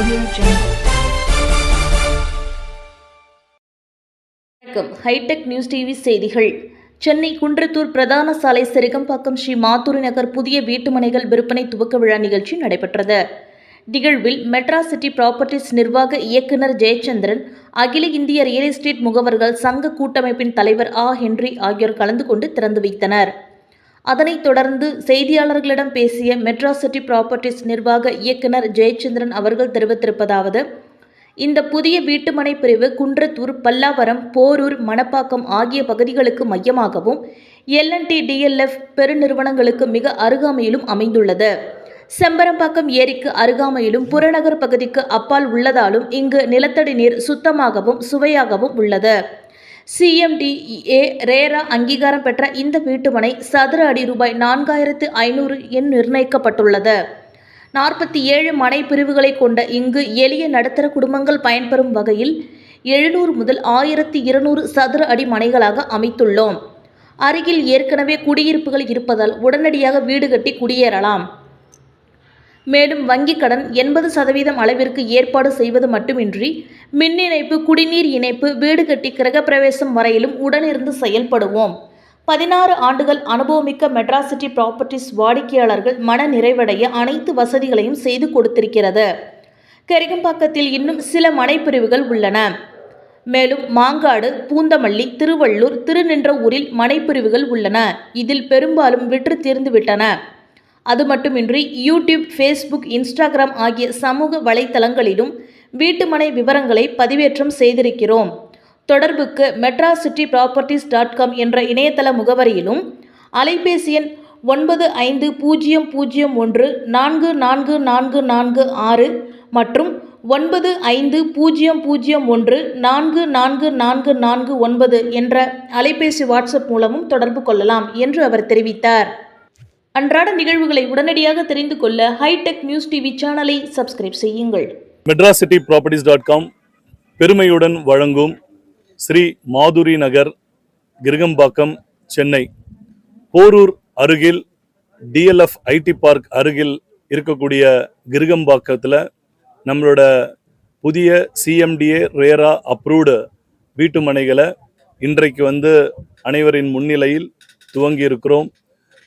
வணக்கம். Hitech news TV செய்திகள். சென்னை குன்றத்தூர் பிரதான சாலை செருகம்பாக்கம் ஸ்ரீ மாத்தூரி நகர் புதிய வீட்டுமனைகள் விற்பனை துவக்க விழா நிகழ்ச்சி நடைபெற்றது. நிகழ்வில் மெட்ராஸ் சிட்டி ப்ராப்பர்ட்டிஸ் நிர்வாக இயக்குநர் ஜெயச்சந்திரன் அகில இந்திய ரியல் எஸ்டேட் முகவர்கள் சங்க கூட்டமைப்பின் தலைவர் ஆ. ஹென்றி ஆகியோர் கலந்து கொண்டு திறந்து வைத்தனர். அதனைத் தொடர்ந்து செய்தியாளர்களிடம் பேசிய மெட்ராஸ் சிட்டி ப்ராப்பர்ட்டிஸ் நிர்வாக இயக்குனர் ஜெயச்சந்திரன் அவர்கள் தெரிவித்திருப்பதாவது இந்த புதிய வீட்டுமனை பிரிவு குன்றத்தூர் பல்லாவரம் போரூர் மணப்பாக்கம் ஆகிய பகுதிகளுக்கு மையமாகவும் எல்என்டி டிஎல்எஃப் பெருநிறுவனங்களுக்கு மிக அருகாமையிலும் அமைந்துள்ளது. செம்பரம்பாக்கம் ஏரிக்கு அருகாமையிலும் புறநகர் பகுதிக்கு அப்பால் உள்ளதாலும் இங்கு நிலத்தடி நீர் சுத்தமாகவும் சுவையாகவும் உள்ளது. சிஎம்டிஏ ரேரா அங்கீகாரம் பெற்ற இந்த வீட்டுமனை சதுர அடி ரூபாய் நான்காயிரத்து ஐநூறு என் நிர்ணயிக்கப்பட்டுள்ளது. நாற்பத்தி ஏழு மனை பிரிவுகளை கொண்ட இங்கு எளிய நடுத்தர குடும்பங்கள் பயன்பெறும் வகையில் எழுநூறு முதல் ஆயிரத்தி இருநூறு சதுர அடி மனைகளாக அமைத்துள்ளோம். அருகில் ஏற்கனவே குடியிருப்புகள் இருப்பதால் உடனடியாக வீடு கட்டி குடியேறலாம். மேலும் வங்கிக் கடன் எண்பது சதவீதம் அளவிற்கு ஏற்பாடு செய்வது மட்டுமின்றி மின் இணைப்பு குடிநீர் இணைப்பு வீடு கட்டி கிரகப்பிரவேசம் வரையிலும் உடனிருந்து செயல்படுவோம். பதினாறு ஆண்டுகள் அனுபவமிக்க மெட்ராசிட்டி ப்ராப்பர்ட்டிஸ் வாடிக்கையாளர்கள் மன நிறைவடைய அனைத்து வசதிகளையும் செய்து கொடுத்திருக்கிறது. கரிகம்பாக்கத்தில் இன்னும் சில மனைப்பிரிவுகள் உள்ளன. மேலும் மாங்காடு பூந்தமல்லி திருவள்ளூர் திருநின்றவூரில் மனைப்பிரிவுகள் உள்ளன. இதில் பெரும்பாலும் விற்று தீர்ந்துவிட்டன அது மட்டுமின்றி யூடியூப் ஃபேஸ்புக் இன்ஸ்டாகிராம் ஆகிய சமூக வலைத்தளங்களிலும் வீட்டுமனை விவரங்களை பதிவேற்றம் செய்திருக்கிறோம். தொடர்புக்கு Madras city properties dot com என்ற இணையதள முகவரியிலும் அலைபேசி எண் ஒன்பது ஐந்து பூஜ்ஜியம் பூஜ்ஜியம் ஒன்று நான்கு நான்கு நான்கு நான்கு ஆறு மற்றும் ஒன்பது ஐந்து பூஜ்ஜியம் பூஜ்ஜியம் ஒன்று நான்கு நான்கு நான்கு நான்கு ஒன்பது என்ற அலைபேசி வாட்ஸ்அப் மூலமும் தொடர்பு கொள்ளலாம் என்று அவர் தெரிவித்தார். அன்றாட நிகழ்வுகளை உடனடியாக தெரிந்து கொள்ள ஹைடெக் நியூஸ் டிவி சேனலை சப்ஸ்கிரைப் செய்யுங்கள். Madras city properties dot com பெருமையுடன் வழங்கும் ஸ்ரீ மாதுரி நகர் கிருகம்பாக்கம் சென்னை. போரூர் அருகில் டிஎல்எஃப் ஐடி பார்க் அருகில் இருக்கக்கூடிய கிருகம்பாக்கத்தில் நம்மளோட புதிய சிஎம்டிஏ ரேரா அப்ரூவ்டு வீட்டு மனைகளை இன்றைக்கு வந்து அனைவரின் முன்னிலையில் துவங்கி இருக்கிறோம்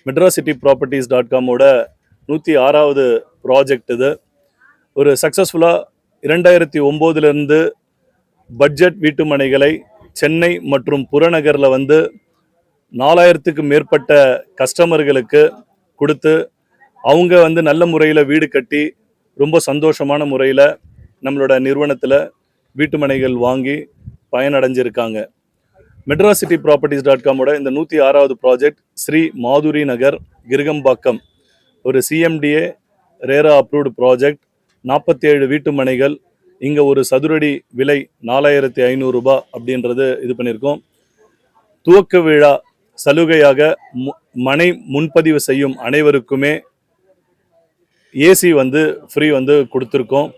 மெட்ராஸ் சிட்டி ப்ராப்பர்ட்டிஸ் டாட் காமோட நூற்றி ஆறாவது ப்ராஜெக்ட் இது. ஒரு சக்ஸஸ்ஃபுல்லாக இரண்டாயிரத்தி ஒம்போதுலேருந்து பட்ஜெட் வீட்டு மனைகளை சென்னை மற்றும் புறநகரில் வந்து நாலாயிரத்துக்கு மேற்பட்ட கஸ்டமர்களுக்கு கொடுத்து அவங்க வந்து நல்ல முறையில் வீடு கட்டி ரொம்ப சந்தோஷமான முறையில் நம்மளோட நிறுவனத்தில் வீட்டு மனைகள் வாங்கி பயனடைஞ்சிருக்காங்க. மெட்ராஸ் சிட்டி ப்ராப்பர்ட்டிஸ் டாட் காமோட இந்த நூற்றி ஆறாவது ப்ராஜெக்ட் ஸ்ரீ மாதுரி நகர் கிருகம்பாக்கம். ஒரு சிஎம்டிஏ ரேரா அப்ரூவ்டு ப்ராஜெக்ட் நாற்பத்தி ஏழு வீட்டு மனைகள். இங்கே ஒரு சதுரடி விலை நாலாயிரத்தி ஐநூறுரூபா அப்படின்றது இது பண்ணியிருக்கோம் துவக்க விழா சலுகையாக மு- மனை முன்பதிவு செய்யும் அனைவருக்குமே ஏசி வந்து ஃப்ரீ வந்து கொடுத்துருக்கோம்.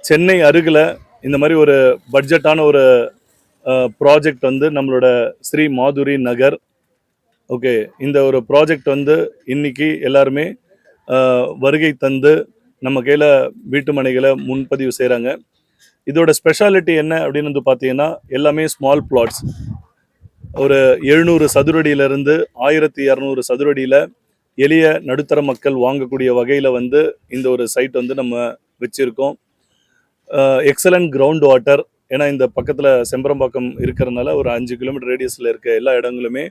சென்னை அருகில் இந்த மாதிரி ஒரு பட்ஜெட்டான ஒரு ப்ராஜெக்ட் வந்து நம்மளோட ஸ்ரீ மாதுரி நகர். ஓகே இந்த ஒரு ப்ராஜெக்ட் வந்து இன்னைக்கு எல்லாருமே வருகை தந்து நம்ம கையில் வீட்டு மனைகளை முன்பதிவு செய்கிறாங்க இதோட ஸ்பெஷாலிட்டி என்ன அப்படின்னு வந்து பார்த்தீங்கன்னா எல்லாமே ஸ்மால் பிளாட்ஸ் ஒரு எழுநூறு சதுரடியிலிருந்து ஆயிரத்தி இரநூறு சதுரடியில் எளிய நடுத்தர மக்கள் வாங்கக்கூடிய வகையில் வந்து இந்த ஒரு சைட் வந்து நம்ம வச்சுருக்கோம். எக்ஸலண்ட் கிரவுண்ட் வாட்டர் ஏன்னா இந்த பக்கத்தில் செம்பரம்பாக்கம் இருக்கிறதுனால ஒரு அஞ்சு கிலோமீட்டர் ரேடியஸில் இருக்க எல்லா இடங்களுமே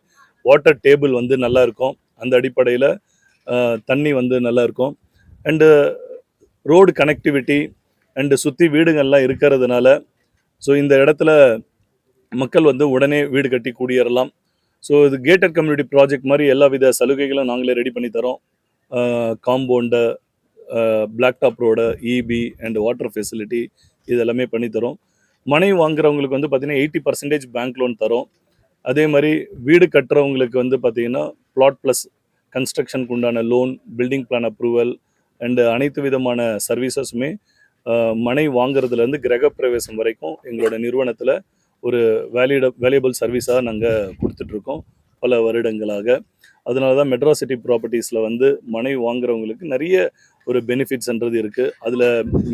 வாட்டர் டேபிள் வந்து நல்லா இருக்கும். அந்த அடிப்படையில் தண்ணி வந்து நல்லா இருக்கும். அண்டு ரோடு கனெக்டிவிட்டி அண்டு சுற்றி வீடுகள்லாம் இருக்கிறதுனால ஸோ இந்த இடத்துல மக்கள் வந்து உடனே வீடு கட்டி குடியேறலாம். ஸோ இது கேட்டட் கம்யூனிட்டி ப்ராஜெக்ட் மாதிரி எல்லா வித சலுகைகளும் நாங்களே ரெடி பண்ணி தரோம். Compound black top road EB and water facility இது எல்லாமே பண்ணித்தரோம் மனைவி மனை வாங்குறவங்களுக்கு வந்து பார்த்தீங்கன்னா எயிட்டி பர்சன்டேஜ் பேங்க் லோன் தரும். அதே மாதிரி வீடு கட்டுறவங்களுக்கு வந்து பார்த்தீங்கன்னா பிளாட் ப்ளஸ் கன்ஸ்ட்ரக்ஷனுக்கு உண்டான loan building plan approval and அனைத்து விதமான சர்வீசஸுமே மனை வாங்குறதுலேருந்து கிரகப்பிரவேசம் வரைக்கும் எங்களோட நிறுவனத்தில் ஒரு வேலிட வேல்யூபிள் சர்வீஸாக நாங்கள் கொடுத்துட்ருக்கோம் பல வருடங்களாக. அதனால தான் மெட்ராஸ் சிட்டி ப்ராப்பர்ட்டிஸில் வந்து மனை வாங்குறவங்களுக்கு நிறைய ஒரு பெனிஃபிட்ஸ்ன்றது இருக்குது அதில்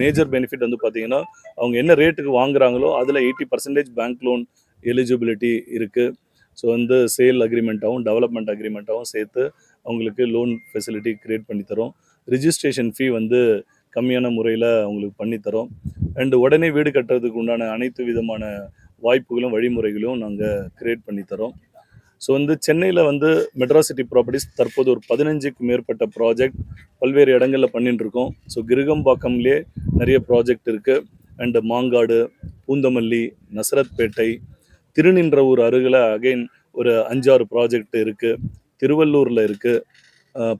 மேஜர் பெனிஃபிட் வந்து பார்த்திங்கன்னா அவங்க என்ன ரேட்டுக்கு வாங்குறாங்களோ அதில் eighty percentage bank loan eligibility இருக்குது ஸோ வந்து சேல் அக்ரிமெண்ட்டாகவும் டெவலப்மெண்ட் அக்ரிமெண்ட்டாகவும் சேர்த்து அவங்களுக்கு லோன் ஃபெசிலிட்டி க்ரியேட் பண்ணி தரோம். ரிஜிஸ்ட்ரேஷன் ஃபீ வந்து கம்மியான முறையில் அவங்களுக்கு பண்ணித்தரோம் அண்டு உடனே வீடு கட்டுறதுக்கு உண்டான அனைத்து விதமான வாய்ப்புகளும் வழிமுறைகளும் நாங்கள் க்ரியேட் பண்ணி தரோம். ஸோ வந்து சென்னையில் வந்து மெட்ராசிட்டி ப்ராப்பர்ட்டிஸ் தற்போது ஒரு பதினஞ்சுக்கு மேற்பட்ட ப்ராஜெக்ட் பல்வேறு இடங்களில் பண்ணிட்டு இருக்கோம் ஸோ கிருகம்பாக்கம்லேயே நிறைய ப்ராஜெக்ட் இருக்குது அண்டு மாங்காடு பூந்தமல்லி நசரத்பேட்டை திருநின்றவூர் அருகில் அகைன் ஒரு அஞ்சாறு ப்ராஜெக்ட் இருக்குது திருவள்ளூரில் இருக்குது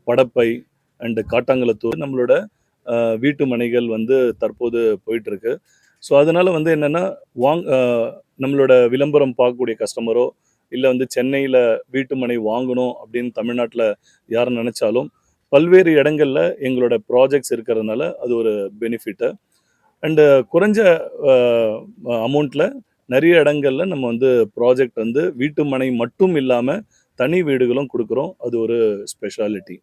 படப்பை அண்டு காட்டாங்குளத்தூர் நம்மளோட வீட்டு மனைகள் வந்து தற்போது போயிட்டுருக்கு. ஸோ அதனால் வந்து என்னென்னா வாங் நம்மளோட விளம்பரம் பார்க்கக்கூடிய கஸ்டமரோ இல்லை வந்து சென்னையில் வீட்டு மனை வாங்கணும் அப்படின்னு தமிழ்நாட்டில் யார் நினச்சாலும் பல்வேறு இடங்களில் எங்களோட ப்ராஜெக்ட்ஸ் இருக்கிறதுனால அது ஒரு பெனிஃபிட்டு அண்டு குறைஞ்ச அமௌண்ட்டில் நிறைய இடங்கள்ல நம்ம வந்து ப்ராஜெக்ட் வந்து வீட்டு மனை மட்டும் இல்லாமல் தனி வீடுகளும் கொடுக்குறோம். அது ஒரு ஸ்பெஷாலிட்டி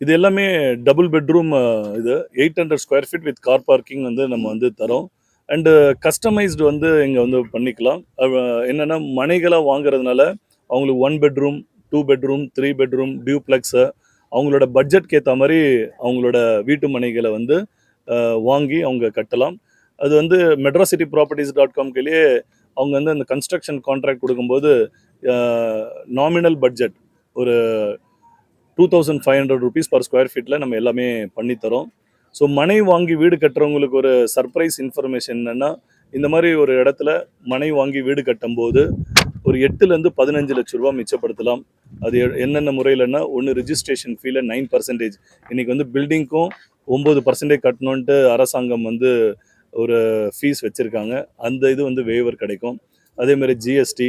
இது எல்லாமே டபுள் பெட்ரூம் இது eight hundred square feet with car parking வந்து நம்ம வந்து தரோம். அண்டு கஸ்டமைஸ்டு வந்து இங்கே வந்து பண்ணிக்கலாம். என்னென்னா மனைகளாக வாங்குறதுனால அவங்களுக்கு one bedroom two bedroom three bedroom duplex அவங்களோட பட்ஜெட்க்கு ஏற்ற மாதிரி அவங்களோட வீட்டு மனைகளை வந்து வாங்கி அவங்க கட்டலாம். அது வந்து மெட்ராசிட்டி ப்ராப்பர்ட்டிஸ் டாட் காம்கிலேயே அவங்க வந்து அந்த கன்ஸ்ட்ரக்ஷன் கான்ட்ராக்ட் கொடுக்கும்போது நாமினல் பட்ஜெட் ஒரு two thousand five hundred rupees per square ஃபீட்டில் நம்ம எல்லாமே பண்ணித்தரோம். ஸோ மனை வாங்கி வீடு கட்டுறவங்களுக்கு ஒரு சர்ப்ரைஸ் இன்ஃபர்மேஷன் என்னென்னா இந்த மாதிரி ஒரு இடத்துல மனை வாங்கி வீடு கட்டும்போது ஒரு எட்டுலேருந்து பதினஞ்சு லட்ச ரூபா மிச்சப்படுத்தலாம். அது எ- என்னென்ன முறையிலன்னா ஒன்று ரிஜிஸ்ட்ரேஷன் ஃபீல நைன் பர்சன்டேஜ் இன்றைக்கி வந்து பில்டிங்க்கும் ஒம்பது பர்சன்டேஜ் கட்டணுன்ட்டு அரசாங்கம் வந்து ஒரு ஃபீஸ் வச்சுருக்காங்க. அந்த இது வந்து வேவர் கிடைக்கும். அதேமாதிரி ஜிஎஸ்டி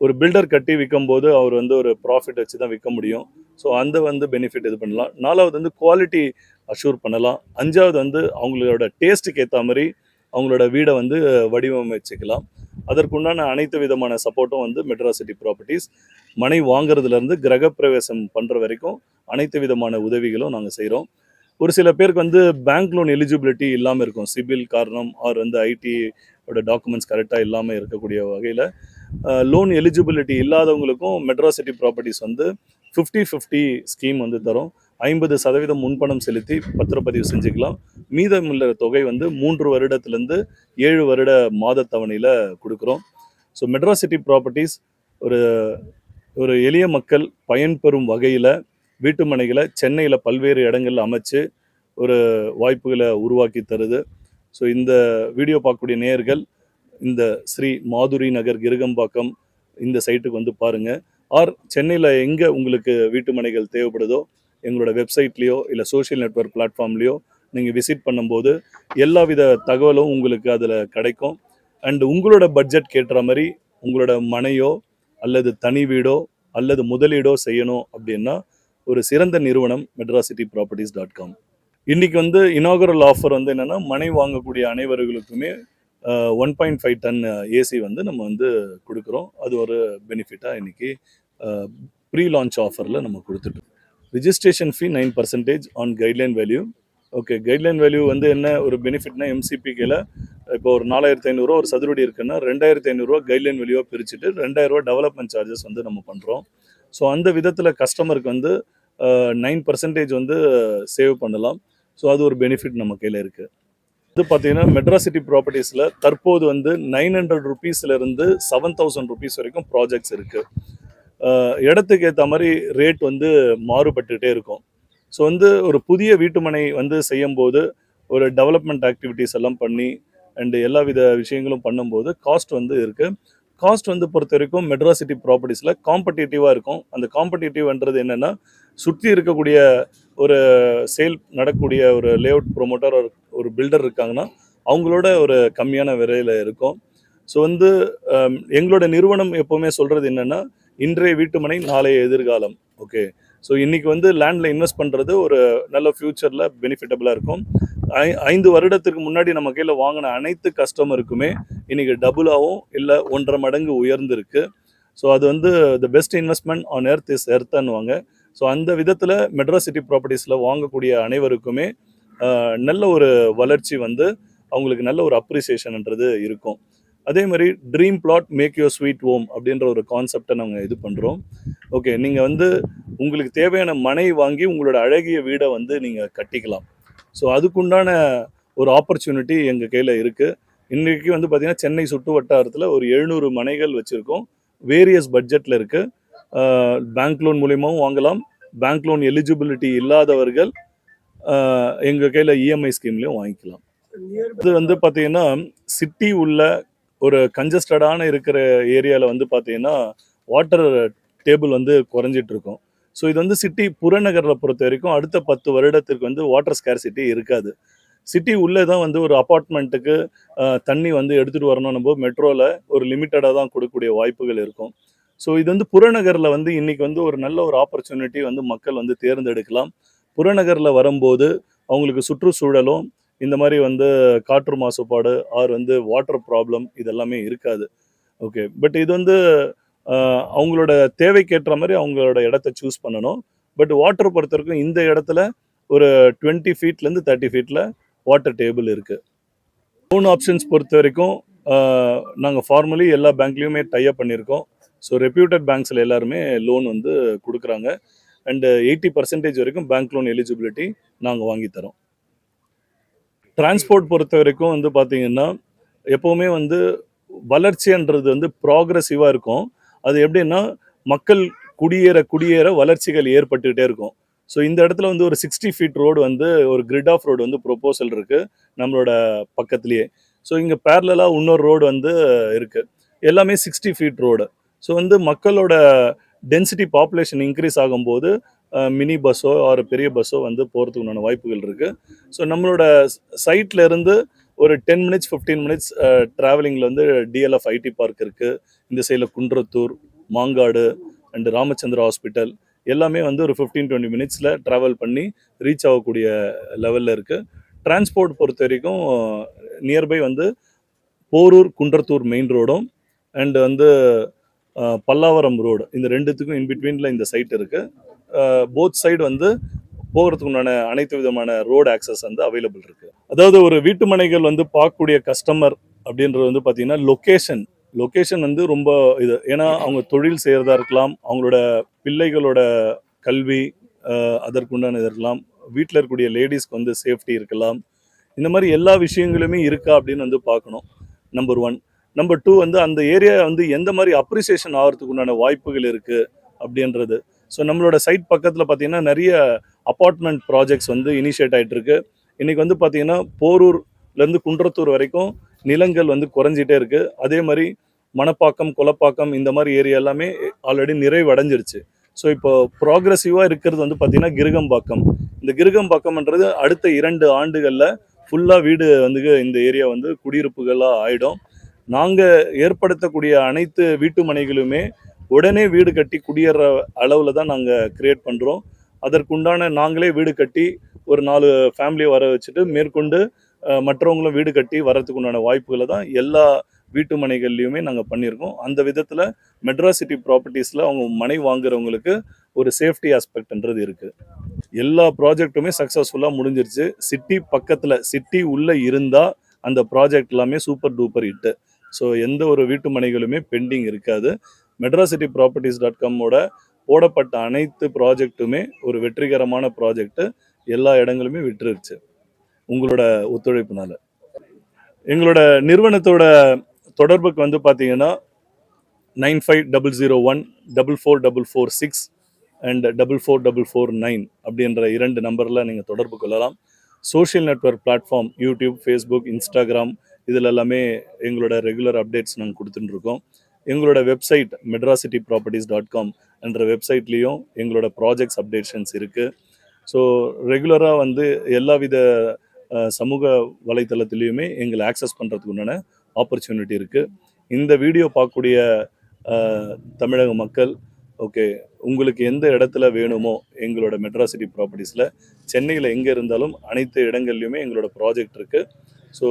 ஒரு பில்டர் கட்டி விற்கும்போது அவர் வந்து ஒரு ப்ராஃபிட் வச்சு தான் விற்க முடியும். ஸோ அந்த வந்து பெனிஃபிட் இது பண்ணலாம். நாலாவது வந்து குவாலிட்டி அஷூர் பண்ணலாம். அஞ்சாவது வந்து அவங்களோட டேஸ்ட்டுக்கு ஏற்ற மாதிரி அவங்களோட வீடை வந்து வடிவமைச்சுக்கலாம். அதற்குண்டான அனைத்து விதமான சப்போர்ட்டும் வந்து மெட்ராசிட்டி ப்ராப்பர்ட்டிஸ் மனை வாங்குறதுலேருந்து கிரகப்பிரவேசம் பண்ணுற வரைக்கும் அனைத்து விதமான உதவிகளும் நாங்கள் செய்கிறோம் ஒரு சில பேருக்கு வந்து பேங்க் லோன் எலிஜிபிலிட்டி இல்லாமல் இருக்கும். சிபில் காரணம் ஆர் வந்து ஐடியோட டாக்குமெண்ட்ஸ் கரெக்டாக இல்லாமல் இருக்கக்கூடிய வகையில் லோன் எலிஜிபிலிட்டி இல்லாதவங்களுக்கும் மெட்ராசிட்டி ப்ராப்பர்ட்டிஸ் வந்து ஃபிஃப்டி ஃபிஃப்டி ஸ்கீம் வந்து தரும். ஐம்பது சதவீதம் முன்பணம் செலுத்தி பத்திரப்பதிவு செஞ்சுக்கலாம். மீதமுள்ள தொகை வந்து மூன்று வருடத்துலேருந்து ஏழு வருட மாத தவணையில் கொடுக்குறோம். ஸோ மெட்ராசிட்டி ப்ராப்பர்ட்டிஸ் ஒரு ஒரு எளிய மக்கள் பயன்பெறும் வகையில் வீட்டு மனைகளை சென்னையில் பல்வேறு இடங்களில் அமைச்சு ஒரு வாய்ப்புகளை உருவாக்கி தருது. ஸோ இந்த வீடியோ பார்க்கக்கூடிய நேயர்கள் இந்த ஸ்ரீ மாதுரி நகர் கிருகம்பாக்கம் இந்த சைட்டுக்கு வந்து பாருங்கள் ஆர் சென்னையில் எங்கே உங்களுக்கு வீட்டு மனைகள் தேவைப்படுதோ எங்களோட வெப்சைட்லேயோ இல்லை சோஷியல் நெட்வொர்க் பிளாட்ஃபார்ம்லேயோ நீங்கள் விசிட் பண்ணும்போது எல்லா வித தகவலும் உங்களுக்கு அதில் கிடைக்கும். அண்ட் உங்களோட பட்ஜெட் கேட்டுற மாதிரி உங்களோட மனையோ அல்லது தனி வீடோ அல்லது முதலீடோ செய்யணும் அப்படின்னா ஒரு சிறந்த நிறுவனம் மெட்ராசிட்டி ப்ராப்பர்ட்டிஸ் டாட் காம் இன்றைக்கி வந்து இனாகரல் ஆஃபர் வந்து என்னென்னா மனை வாங்கக்கூடிய அனைவர்களுக்குமே one point five ton AC வந்து நம்ம வந்து கொடுக்குறோம். அது ஒரு பெனிஃபிட்டாக இன்றைக்கி ப்ரீ லான்ச் ஆஃபரில் நம்ம கொடுத்துட்டோம் registration fee nine percentage on guideline value okay guideline value வந்து என்ன? ஒரு பெனிஃபிட்னா எம்சிபிக்கில் இப்போ ஒரு நாலாயிரத்தி ஐநூறுரூவா ஒரு சதுரடி இருக்குன்னா ரெண்டாயிரத்தி ஐநூறுரூவா கைட்லைன் வேல்யூவாக பிரிச்சுட்டு ரெண்டாயிரரூவா டெவலப்மெண்ட் சார்ஜஸ் வந்து நம்ம பண்ணுறோம் ஸோ அந்த விதத்தில் கஸ்டமருக்கு வந்து நைன் பர்சன்டேஜ் வந்து சேவ் பண்ணலாம். ஸோ அது ஒரு பெனிஃபிட் நம்ம கையில் இருக்குது இது பார்த்தீங்கன்னா மெட்ராசிட்டி ப்ராப்பர்ட்டிஸில் தற்போது வந்து நைன் ஹண்ட்ரட் ருபீஸ்லேருந்து செவன் தௌசண்ட் ருபீஸ் வரைக்கும் ப்ராஜெக்ட்ஸ் இருக்குது இடத்துக்கு ஏற்ற மாதிரி ரேட் வந்து மாறுபட்டுகிட்டே இருக்கும். ஸோ வந்து ஒரு புதிய வீட்டுமனை வந்து செய்யும்போது ஒரு டெவலப்மெண்ட் ஆக்டிவிட்டீஸ் எல்லாம் பண்ணி அண்டு எல்லா வித விஷயங்களும் பண்ணும்போது காஸ்ட் வந்து இருக்குது காஸ்ட் வந்து பொறுத்த வரைக்கும் மெட்ராசிட்டி ப்ராப்பர்ட்டிஸில் காம்படிட்டிவாக இருக்கும். அந்த காம்படிட்டிவ்ன்றது என்னென்னா சுற்றி இருக்கக்கூடிய ஒரு சேல் நடக்கக்கூடிய ஒரு லேஅவுட் ப்ரொமோட்டர் ஒரு பில்டர் இருக்காங்கன்னா அவங்களோட ஒரு கம்மியான விலையில் இருக்கும். ஸோ வந்து எங்களோட நிறுவனம் எப்போவுமே சொல்கிறது என்னென்னா இன்றைய வீட்டுமனை நாளைய எதிர்காலம். ஓகே ஸோ இன்றைக்கி வந்து லேண்டில் இன்வெஸ்ட் பண்ணுறது ஒரு நல்ல ஃப்யூச்சரில் பெனிஃபிட்டபுளாக இருக்கும். ஐ ஐந்து வருடத்துக்கு முன்னாடி நம்ம கையில் வாங்கின அனைத்து கஸ்டமருக்குமே இன்றைக்கி டபுளாகவும் இல்லை ஒன்றரை மடங்கு உயர்ந்திருக்கு. ஸோ அது வந்து the best investment on earth is எர்த்துன்னுவாங்க so அந்த விதத்தில் மெட்ராசிட்டி ப்ராப்பர்ட்டிஸில் வாங்கக்கூடிய அனைவருக்குமே நல்ல ஒரு வளர்ச்சி வந்து அவங்களுக்கு நல்ல ஒரு அப்ரிசியேஷன்ன்றது இருக்கும். அதே மாதிரி dream plot make your sweet home அப்படின்ற ஒரு கான்செப்டை நாங்கள் இது பண்ணுறோம் ஓகே நீங்கள் வந்து உங்களுக்கு தேவையான மனை வாங்கி உங்களோட அழகிய வீடை வந்து நீங்கள் கட்டிக்கலாம். ஸோ அதுக்குண்டான ஒரு ஆப்பர்ச்சுனிட்டி எங்கள் கையில் இருக்குது இன்றைக்கி வந்து பார்த்திங்கன்னா சென்னை சுற்று வட்டாரத்தில் ஒரு எழுநூறு மனைகள் வச்சுருக்கோம். வேரியஸ் பட்ஜெட்டில் இருக்குது பேங்க் லோன் மூலியமாகவும் வாங்கலாம். பேங்க் லோன் எலிஜிபிலிட்டி இல்லாதவர்கள் எங்கள் கையில் இஎம்ஐ ஸ்கீம்லேயும் வாங்கிக்கலாம். இது வந்து பார்த்திங்கன்னா சிட்டி உள்ள ஒரு கன்ஜஸ்டடான இருக்கிற ஏரியாவில் வந்து பார்த்தீங்கன்னா வாட்டர் டேபிள் வந்து குறைஞ்சிட்டு இருக்கும் ஸோ இது வந்து சிட்டி புறநகரில் பொறுத்த வரைக்கும் அடுத்த பத்து வருடத்திற்கு வந்து வாட்டர் ஸ்கேர்சிட்டி இருக்காது. சிட்டி உள்ளே தான் வந்து ஒரு அப்பார்ட்மெண்ட்டுக்கு தண்ணி வந்து எடுத்துகிட்டு வரணும் போது மெட்ரோவில் ஒரு லிமிட்டடாக தான் கொடுக்கக்கூடிய வாய்ப்புகள் இருக்கும். ஸோ இது வந்து புறநகரில் வந்து இன்றைக்கி வந்து ஒரு நல்ல ஒரு ஆப்பர்ச்சுனிட்டி வந்து மக்கள் வந்து தேர்ந்தெடுக்கலாம். புறநகரில் வரும்போது அவங்களுக்கு சுற்றுச்சூழலும் இந்த மாதிரி வந்து காற்று மாசுபாடு ஆர் வந்து வாட்டர் ப்ராப்ளம் இதெல்லாமே இருக்காது. ஓகே பட் இது வந்து அவங்களோட தேவைக்கேற்ற மாதிரி அவங்களோட இடத்த சூஸ் பண்ணணும். பட் வாட்டர் பொறுத்த வரைக்கும் இந்த இடத்துல ஒரு டுவெண்ட்டி ஃபீட்லேருந்து தேர்ட்டி ஃபீட்டில் வாட்டர் டேபிள் இருக்குது லோன் ஆப்ஷன்ஸ் பொறுத்த வரைக்கும் நாங்கள் ஃபார்மலி எல்லா பேங்க்லேயுமே டைப் பண்ணியிருக்கோம். ஸோ ரெப்யூட்டட் பேங்க்ஸில் எல்லாருமே லோன் வந்து கொடுக்குறாங்க. அண்டு எயிட்டி பர்சன்டேஜ் வரைக்கும் பேங்க் லோன் எலிஜிபிலிட்டி நாங்கள் வாங்கி தரோம். டிரான்ஸ்போர்ட் பொறுத்த வரைக்கும் வந்து பார்த்தீங்கன்னா எப்போவுமே வந்து வளர்ச்சின்றது வந்து ப்ராக்ரஸிவாக இருக்கும். அது எப்படின்னா மக்கள் குடியேற குடியேற வளர்ச்சிகள் ஏற்பட்டுக்கிட்டே இருக்கும். ஸோ இந்த இடத்துல வந்து ஒரு சிக்ஸ்டி ஃபீட் ரோடு வந்து ஒரு கிரிட் ஆஃப் ரோடு வந்து ப்ரொப்போசல் இருக்குது நம்மளோட பக்கத்துலேயே. ஸோ இங்கே பேரலாக இன்னொரு ரோடு வந்து இருக்குது எல்லாமே சிக்ஸ்டி ஃபீட் ரோடு ஸோ வந்து மக்களோட டென்சிட்டி பாப்புலேஷன் இன்க்ரீஸ் ஆகும்போது மினி பஸ்ஸோ ஆர் பெரிய பஸ்ஸோ வந்து போகிறதுக்கு உண்டான வாய்ப்புகள் இருக்குது ஸோ நம்மளோட சைட்டில் இருந்து ஒரு டென் மினிட்ஸ் ஃபிஃப்டீன் மினிட்ஸ் ட்ராவலிங்கில் வந்து டிஎல்எஃப் ஐடி பார்க் இருக்குது இந்த சைடில் குன்றத்தூர் மாங்காடு அண்டு ராமச்சந்திரா ஹாஸ்பிட்டல் எல்லாமே வந்து ஒரு ஃபிஃப்டீன் டுவெண்ட்டி மினிட்ஸில் ட்ராவல் பண்ணி ரீச் ஆகக்கூடிய லெவலில் இருக்குது டிரான்ஸ்போர்ட் பொறுத்த வரைக்கும் நியர்பை வந்து போரூர் குன்றத்தூர் மெயின் ரோடும் அண்டு வந்து பல்லாவரம் ரோடு இந்த ரெண்டுத்துக்கும் இன்பிட்வீனில் இந்த சைட் இருக்குது போத் சைடு வந்து போகிறதுக்கு உண்டான அனைத்து விதமான ரோடு ஆக்சஸ் வந்து அவைலபிள் இருக்குது அதாவது ஒரு வீட்டு மனைகள் வந்து பார்க்கக்கூடிய கஸ்டமர் அப்படின்றது வந்து பார்த்திங்கன்னா லொக்கேஷன் லொக்கேஷன் வந்து ரொம்ப இது. ஏன்னா அவங்க தொழில் செய்கிறதா இருக்கலாம் அவங்களோட பிள்ளைகளோட கல்வி அதற்குண்டான இது இருக்கலாம் வீட்டில் இருக்கக்கூடிய லேடிஸ்க்கு வந்து சேஃப்டி இருக்கலாம். இந்த மாதிரி எல்லா விஷயங்களுமே இருக்கா அப்படின்னு வந்து பார்க்கணும் நம்பர் ஒன் நம்பர் டூ வந்து அந்த ஏரியா வந்து எந்த மாதிரி அப்ரிசியேஷன் ஆகிறதுக்கு உண்டான வாய்ப்புகள் இருக்குது அப்படின்றது. ஸோ நம்மளோட சைட் பக்கத்தில் பார்த்தீங்கன்னா நிறைய அப்பார்ட்மெண்ட் ப்ராஜெக்ட்ஸ் வந்து இனிஷியேட் ஆகிட்டுருக்கு இருக்கு வந்து பார்த்தீங்கன்னா போரூர்லேருந்து குன்றத்தூர் வரைக்கும் நிலங்கள் வந்து குறைஞ்சிட்டே இருக்குது அதே மாதிரி மணப்பாக்கம் கொலப்பாக்கம் இந்த மாதிரி ஏரியா எல்லாமே ஆல்ரெடி நிறைவடைஞ்சிருச்சு. ஸோ இப்போ ப்ராக்ரஸிவாக இருக்கிறது வந்து பார்த்தீங்கன்னா கிருகம்பாக்கம். இந்த கிருகம்பாக்கம்ன்றது அடுத்த இரண்டு ஆண்டுகளில் ஃபுல்லாக வீடு வந்து இந்த ஏரியா வந்து குடியிருப்புகளாக ஆகிடும் நாங்கள் ஏற்படுத்தக்கூடிய அனைத்து வீட்டு மனைகளுமே உடனே வீடு கட்டி குடியேற அளவில் தான் நாங்கள் கிரியேட் பண்ணுறோம் அதற்குண்டான நாங்களே வீடு கட்டி ஒரு நாலு ஃபேமிலியை வர வச்சுட்டு மேற்கொண்டு மற்றவங்களும் வீடு கட்டி வரதுக்கு உண்டான வாய்ப்புகளை தான் எல்லா வீட்டு மனைகள்லையுமே நாங்கள் பண்ணியிருக்கோம். அந்த விதத்தில் மெட்ராஸ் சிட்டி ப்ராப்பர்ட்டிஸில் அவங்க மனை வாங்குறவங்களுக்கு ஒரு சேஃப்டி ஆஸ்பெக்ட்ன்றது இருக்குது எல்லா ப்ராஜெக்ட்டுமே சக்ஸஸ்ஃபுல்லாக முடிஞ்சிருச்சு. சிட்டி பக்கத்தில் சிட்டி உள்ளே இருந்தால் அந்த ப்ராஜெக்ட் எல்லாமே சூப்பர் டூப்பர் ஹிட்டு ஸோ எந்த ஒரு வீட்டு மனைகளுமே பெண்டிங் இருக்காது. மெட்ராஸ் சிட்டி ப்ராப்பர்ட்டிஸ் டாட் காமோட போடப்பட்ட அனைத்து ப்ராஜெக்ட்டுமே ஒரு வெற்றிகரமான ப்ராஜெக்ட்டு எல்லா இடங்களுமே விட்டுருச்சு உங்களோட ஒத்துழைப்புனால. எங்களோட நிறுவனத்தோட தொடர்புக்கு வந்து பார்த்தீங்கன்னா nine five double zero one double four double four six and double four double four nine அப்படின்ற இரண்டு நம்பரில் நீங்கள் தொடர்பு கொள்ளலாம். Social network platform YouTube Facebook Instagram இதில் எல்லாமே எங்களோட ரெகுலர் அப்டேட்ஸ் நாங்கள் கொடுத்துட்டுருக்கோம். இருக்கோம் எங்களோட website Madras city properties dot com என்ற வெப்சைட்லேயும் எங்களோட ப்ராஜெக்ட்ஸ் அப்டேஷன்ஸ் இருக்குது ஸோ ரெகுலராக வந்து எல்லா வித சமூக வலைத்தளத்துலேயுமே எங்களை ஆக்சஸ் பண்ணுறதுக்கு உண்டான ஆப்பர்ச்சுனிட்டி இருக்குது இந்த வீடியோ பார்க்கக்கூடிய தமிழக மக்கள் ஓகே உங்களுக்கு எந்த இடத்துல வேணுமோ எங்களோட மெட்ராசிட்டி ப்ராப்பர்ட்டிஸில் சென்னையில் எங்கே இருந்தாலும் அனைத்து இடங்கள்லையுமே எங்களோட ப்ராஜெக்ட் இருக்குது ஸோ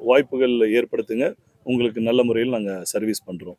வாய்ப்புகள் ஏற்படுத்துங்க. உங்களுக்கு நல்ல முறையில் நாங்கள் சர்வீஸ் பண்ணுறோம்